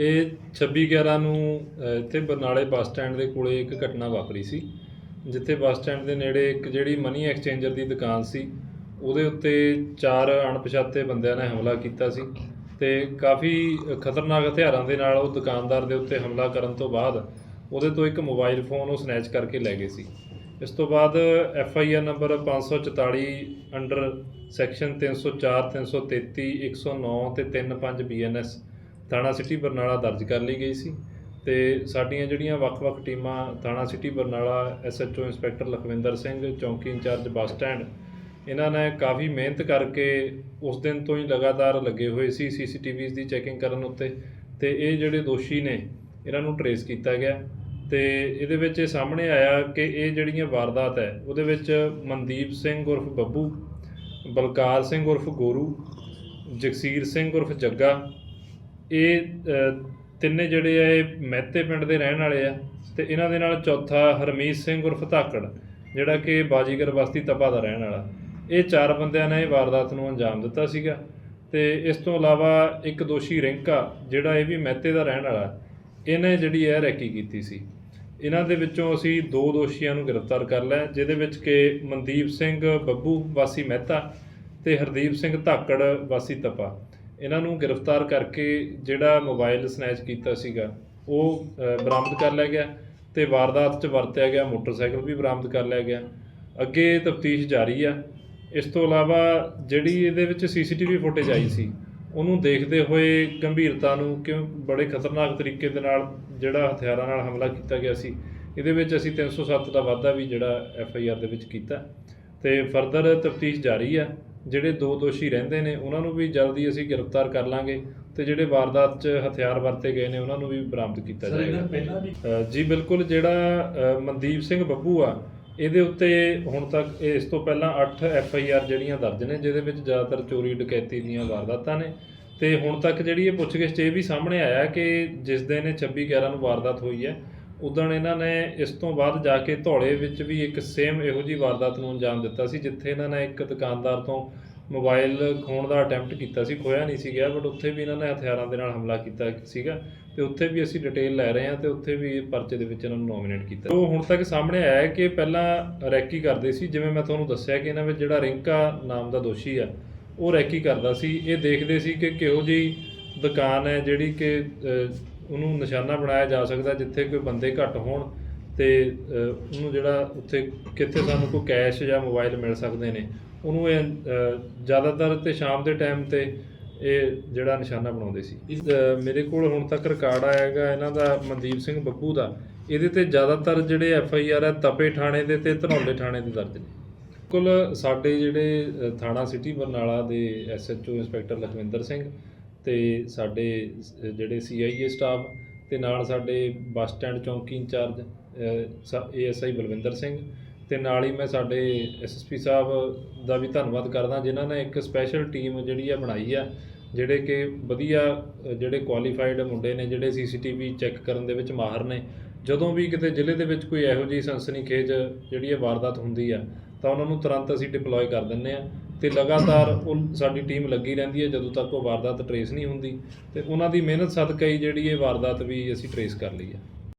ਇਹ 26/11 ਨੂੰ ਅ, ਇੱਥੇ ਬਰਨਾਲੇ ਬੱਸ ਸਟੈਂਡ ਦੇ ਕੋਲੇ ਇੱਕ ਘਟਨਾ ਵਾਪਰੀ ਸੀ ਜਿੱਥੇ ਬੱਸ ਸਟੈਂਡ ਦੇ ਨੇੜੇ ਇੱਕ ਜਿਹੜੀ ਮਨੀ ਐਕਸਚੇਂਜਰ ਦੀ ਦੁਕਾਨ ਸੀ ਉਹਦੇ ਉੱਤੇ ਚਾਰ ਅਣਪਛਾਤੇ ਬੰਦਿਆਂ ਨੇ ਹਮਲਾ ਕੀਤਾ ਸੀ ਤੇ ਕਾਫੀ ਖਤਰਨਾਕ ਹਥਿਆਰਾਂ ਦੇ ਨਾਲ ਉਹ ਦੁਕਾਨਦਾਰ ਦੇ ਉੱਤੇ ਹਮਲਾ ਕਰਨ ਤੋਂ ਬਾਅਦ ਉਹਦੇ ਤੋਂ ਇੱਕ ਮੋਬਾਈਲ ਫੋਨ ਉਹ ਸਨੈਚ ਕਰਕੇ ਲੈ ਗਏ ਸੀ। ਇਸ ਤੋਂ ਬਾਅਦ F I R number 544 under section 304 333 109 ਤੇ 35 ਬੀ ਐਨ ਐਸ ਥਾਣਾ ਸਿਟੀ ਬਰਨਾਲਾ ਦਰਜ ਕਰ ਲਈ ਗਈ ਸੀ ਤੇ ਸਾਡੀਆਂ ਜਿਹੜੀਆਂ ਵੱਖ-ਵੱਖ ਟੀਮਾਂ ਥਾਣਾ city Barnala, SHO inspector Lakhwinder Singh, ਚੌਂਕੀ ਇੰਚਾਰਜ ਬੱਸ ਸਟੈਂਡ, ਇਹਨਾਂ ਨੇ ਕਾਫੀ ਮਿਹਨਤ ਕਰਕੇ ਉਸ ਦਿਨ ਤੋਂ ਹੀ ਲਗਾਤਾਰ ਲੱਗੇ ਹੋਏ ਸੀ ਸੀਸੀਟੀਵੀਜ਼ ਦੀ ਚੈਕਿੰਗ ਕਰਨ ਉੱਤੇ ਤੇ ਇਹ ਜਿਹੜੇ ਦੋਸ਼ੀ ਨੇ, ਇਹਨਾਂ ਨੂੰ ਟਰੇਸ ਕੀਤਾ ਗਿਆ ਤੇ ਇਹਦੇ ਵਿੱਚ ਇਹ ਸਾਹਮਣੇ ਆਇਆ ਕਿ ਇਹ ਜਿਹੜੀਆਂ ਵਾਰਦਾਤ ਹੈ, ਉਹਦੇ ਵਿੱਚ ਮਨਦੀਪ ਸਿੰਘ ਉਰਫ ਬੱਬੂ, ਬਲਕਾਰ ਸਿੰਘ ਉਰਫ ਗੋਰੂ, ਜਗਸੀਰ ਸਿੰਘ ਉਰਫ ਜੱਗਾ ਇਹ ਤਿੰਨੇ ਜਿਹੜੇ ਆ, ਇਹ ਮਹਿਤੇ ਪਿੰਡ ਦੇ ਰਹਿਣ ਵਾਲੇ ਆ ਤੇ ਇਹਨਾਂ ਦੇ ਨਾਲ ਚੌਥਾ ਹਰਮੀਤ ਸਿੰਘ ਉਰਫ ਧਾਕੜ, ਜਿਹੜਾ ਕਿ ਬਾਜੀਗਰ ਬਸਤੀ ਤਪਾ ਦਾ ਰਹਿਣ ਵਾਲਾ। ਇਹ ਚਾਰ ਬੰਦਿਆਂ ਨੇ ਇਹ ਵਾਰਦਾਤ ਨੂੰ ਅੰਜਾਮ ਦਿੱਤਾ ਸੀਗਾ ਤੇ ਇਸ ਤੋਂ ਇਲਾਵਾ ਇੱਕ ਦੋਸ਼ੀ ਰਿੰਕਾ, ਜਿਹੜਾ ਇਹ ਵੀ ਮਹਿਤੇ ਦਾ ਰਹਿਣ ਵਾਲਾ, ਇਹਨੇ ਜਿਹੜੀ ਹੈ ਰੈਕੀ ਕੀਤੀ ਸੀ। ਇਹਨਾਂ ਦੇ ਵਿੱਚੋਂ ਅਸੀਂ ਦੋ ਦੋਸ਼ੀਆਂ ਨੂੰ ਗ੍ਰਿਫਤਾਰ ਕਰ ਲਿਆ, ਜਿਹਦੇ ਵਿੱਚ ਕਿ ਮਨਦੀਪ ਸਿੰਘ ਬੱਬੂ ਵਾਸੀ ਮਹਿਤਾ ਤੇ ਹਰਦੀਪ ਸਿੰਘ ਧਾਕੜ ਵਾਸੀ ਤਪਾ। ਇਹਨਾਂ ਨੂੰ ਗ੍ਰਿਫਤਾਰ ਕਰਕੇ ਜਿਹੜਾ ਮੋਬਾਈਲ ਸਨੈਚ ਕੀਤਾ ਸੀਗਾ, ਉਹ ਬਰਾਮਦ ਕਰ ਲਿਆ ਗਿਆ ਤੇ ਵਾਰਦਾਤ 'ਚ ਵਰਤਿਆ ਗਿਆ, ਮੋਟਰਸਾਈਕਲ ਵੀ ਬਰਾਮਦ ਕਰ ਲਿਆ ਗਿਆ। ਅੱਗੇ ਤਫਤੀਸ਼ ਜਾਰੀ ਆ। ਇਸ ਤੋਂ ਇਲਾਵਾ ਜਿਹੜੀ ਇਹਦੇ ਵਿੱਚ ਸੀਸੀਟੀਵੀ ਫੁਟੇਜ ਆਈ ਸੀ, ਉਹਨੂੰ ਦੇਖਦੇ ਹੋਏ ਗੰਭੀਰਤਾ ਨੂੰ ਕਿਉਂ ਬੜੇ ਖਤਰਨਾਕ ਤਰੀਕੇ ਦੇ ਨਾਲ ਜਿਹੜਾ ਹਥਿਆਰਾਂ ਨਾਲ ਹਮਲਾ ਕੀਤਾ ਗਿਆ ਸੀ, ਇਹਦੇ ਵਿੱਚ ਅਸੀਂ 307 ਦਾ ਵਾਧਾ ਵੀ ਜਿਹੜਾ ਐਫ ਆਈ ਆਰ ਦੇ ਵਿੱਚ ਕੀਤਾ। ਤੇ ਫਰਦਰ ਤਫਤੀਸ਼ ਜਾਰੀ ਆ। ਜਿਹੜੇ ਦੋ ਦੋਸ਼ੀ ਰਹਿੰਦੇ ਨੇ ਉਹਨਾਂ ਨੂੰ ਵੀ ਜਲਦੀ ਅਸੀਂ ਗ੍ਰਿਫਤਾਰ ਕਰ ਲਾਂਗੇ ਤੇ ਜਿਹੜੇ ਵਾਰਦਾਤ 'ਚ ਹਥਿਆਰ ਵਰਤੇ ਗਏ ਨੇ ਉਹਨਾਂ ਨੂੰ ਵੀ ਬਰਾਮਦ ਕੀਤਾ ਜਾਏਗਾ। ਜੀ ਬਿਲਕੁਲ ਜਿਹੜਾ ਮਨਦੀਪ ਸਿੰਘ ਬੱਬੂ ਆ ਇਹਦੇ ਉੱਤੇ ਹੁਣ ਤੱਕ ਇਸ ਤੋਂ ਪਹਿਲਾਂ 8 ਐਫ ਆਈ ਆਰ ਜਿਹੜੀਆਂ ਦਰਜ ਨੇ ਜਿਹਦੇ ਵਿੱਚ ਜ਼ਿਆਦਾਤਰ ਚੋਰੀ ਡਕੈਤੀ ਦੀਆਂ ਵਾਰਦਾਤਾਂ ਨੇ। ਤੇ ਹੁਣ ਤੱਕ ਜਿਹੜੀ ਇਹ ਪੁੱਛਗਿੱਛ 'ਚ ਇਹ ਵੀ ਸਾਹਮਣੇ ਆਇਆ ਕਿ ਜਿਸ ਦਿਨ ਇਹ 26 11 ਨੂੰ ਵਾਰਦਾਤ ਹੋਈ ਹੈ ਉਦੋਂ ਇਹਨਾਂ ਨੇ ਇਸ ਤੋਂ ਬਾਅਦ ਜਾ ਕੇ ਧੌਲੇ ਵਿੱਚ ਵੀ ਇੱਕ ਸੇਮ ਇਹੋ ਜੀ ਵਾਰਦਾਤ ਨੂੰ ਅੰਜਾਮ ਦਿੱਤਾ ਸੀ, ਜਿੱਥੇ ਇਹਨਾਂ ਨੇ ਇੱਕ ਦੁਕਾਨਦਾਰ ਤੋਂ ਮੋਬਾਈਲ ਖੋਣ ਦਾ ਅਟੈਂਪਟ ਕੀਤਾ ਸੀ। ਖੋਇਆ ਨਹੀਂ ਸੀ ਗਿਆ ਬਟ ਉੱਥੇ ਵੀ ਇਹਨਾਂ ਨੇ ਹਥਿਆਰਾਂ ਦੇ ਨਾਲ ਹਮਲਾ ਕੀਤਾ ਸੀਗਾ ਤੇ ਉੱਥੇ ਵੀ ਅਸੀਂ ਡਿਟੇਲ ਲੈ ਰਹੇ ਹਾਂ ਤੇ ਉੱਥੇ ਵੀ ਪਰਚੇ ਦੇ ਵਿੱਚ ਇਹਨਾਂ ਨੂੰ ਨੋਮੀਨੇਟ ਕੀਤਾ। ਉਹ ਹੁਣ ਤੱਕ ਸਾਹਮਣੇ ਆਇਆ ਕਿ ਪਹਿਲਾਂ ਰੈਕੀ ਕਰਦੇ ਸੀ। ਜਿਵੇਂ ਮੈਂ ਤੁਹਾਨੂੰ ਦੱਸਿਆ ਕਿ ਇਹਨਾਂ ਵਿੱਚ ਜਿਹੜਾ ਰਿੰਕਾ ਨਾਮ ਦਾ ਦੋਸ਼ੀ ਆ, ਉਹ ਰੈਕੀ ਕਰਦਾ ਸੀ। ਇਹ ਦੇਖਦੇ ਸੀ ਕਿ ਕਿਹੋ ਜਿਹੀ ਦੁਕਾਨ ਹੈ ਜਿਹੜੀ ਕਿ ਉਹਨੂੰ ਨਿਸ਼ਾਨਾ ਬਣਾਇਆ ਜਾ ਸਕਦਾ ਜਿੱਥੇ ਕੋਈ ਬੰਦੇ ਘੱਟ ਹੋਣ ਤੇ ਉਹਨੂੰ ਜਿਹੜਾ ਉੱਥੇ ਕਿੱਥੇ ਸਾਨੂੰ ਕੋਈ ਕੈਸ਼ ਜਾਂ ਮੋਬਾਈਲ ਮਿਲ ਸਕਦੇ ਨੇ, ਉਹਨੂੰ ਇਹ ਜ਼ਿਆਦਾਤਰ ਤੇ ਸ਼ਾਮ ਦੇ ਟਾਈਮ ਤੇ ਇਹ ਜਿਹੜਾ ਨਿਸ਼ਾਨਾ ਬਣਾਉਂਦੇ ਸੀ। ਮੇਰੇ ਕੋਲ ਹੁਣ ਤੱਕ ਰਿਕਾਰਡ ਆਇਆ ਹੈਗਾ ਇਹਨਾਂ ਦਾ ਮਨਦੀਪ ਸਿੰਘ ਬੱਬੂ ਦਾ। ਇਹਦੇ ਤੇ ਜ਼ਿਆਦਾਤਰ ਜਿਹੜੇ ਐਫ ਆਈ ਆਰ ਹੈ ਤਪੇ ਥਾਣੇ ਦੇ ਤੇ ਧਨੌਲੇ ਥਾਣੇ ਦੇ ਦਰਜ ਨੇ। ਕੁੱਲ ਸਾਡੇ ਜਿਹੜੇ ਥਾਣਾ ਸਿਟੀ ਬਰਨਾਲਾ ਦੇ S H O inspector Lakhwinder Singh ਤੇ ਸਾਡੇ ਜਿਹੜੇ ਸੀ ਆਈ ਏ ਸਟਾਫ ਤੇ ਨਾਲ ਸਾਡੇ ਬੱਸ ਸਟੈਂਡ ਚੌਂਕੀ incharge A S I Balwinder Singh ਤੇ ਨਾਲ ਹੀ ਮੈਂ ਸਾਡੇ ਐਸ ਐਸ ਪੀ ਸਾਹਿਬ ਦਾ ਵੀ ਧੰਨਵਾਦ ਕਰਦਾ, ਜਿਨ੍ਹਾਂ ਨੇ ਇੱਕ ਸਪੈਸ਼ਲ ਟੀਮ ਜਿਹੜੀ ਆ ਬਣਾਈ ਆ, ਜਿਹੜੇ ਕਿ ਵਧੀਆ ਜਿਹੜੇ ਕੁਆਲੀਫਾਈਡ ਮੁੰਡੇ ਨੇ, ਜਿਹੜੇ ਸੀਸੀਟੀਵੀ ਚੈੱਕ ਕਰਨ ਦੇ ਵਿੱਚ ਮਾਹਰ ਨੇ। ਜਦੋਂ ਵੀ ਕਿਤੇ ਜ਼ਿਲ੍ਹੇ ਦੇ ਵਿੱਚ ਕੋਈ ਇਹੋ ਜਿਹੀ ਸਨਸਨੀਖੇਜ ਜਿਹੜੀ ਹੈ ਵਾਰਦਾਤ ਹੁੰਦੀ ਆ, ਤਾਂ ਉਹਨਾਂ ਨੂੰ ਤੁਰੰਤ ਅਸੀਂ ਡਿਪਲੋਏ ਕਰ ਦਿੰਨੇ ਆ। ਤੇ ਲਗਾਤਾਰ ਉਹ ਸਾਡੀ ਟੀਮ ਲੱਗੀ ਰਹਿੰਦੀ ਹੈ, ਜਦੋਂ ਤੱਕ ਉਹ ਵਾਰਦਾਤ ਟਰੇਸ ਨਹੀਂ ਹੁੰਦੀ ਤੇ ਉਹਨਾਂ ਦੀ ਮਿਹਨਤ ਸਦਕਾ ਹੀ ਜਿਹੜੀ ਇਹ ਵਾਰਦਾਤ ਵੀ ਅਸੀਂ ਟਰੇਸ ਕਰ ਲਈ ਹੈ।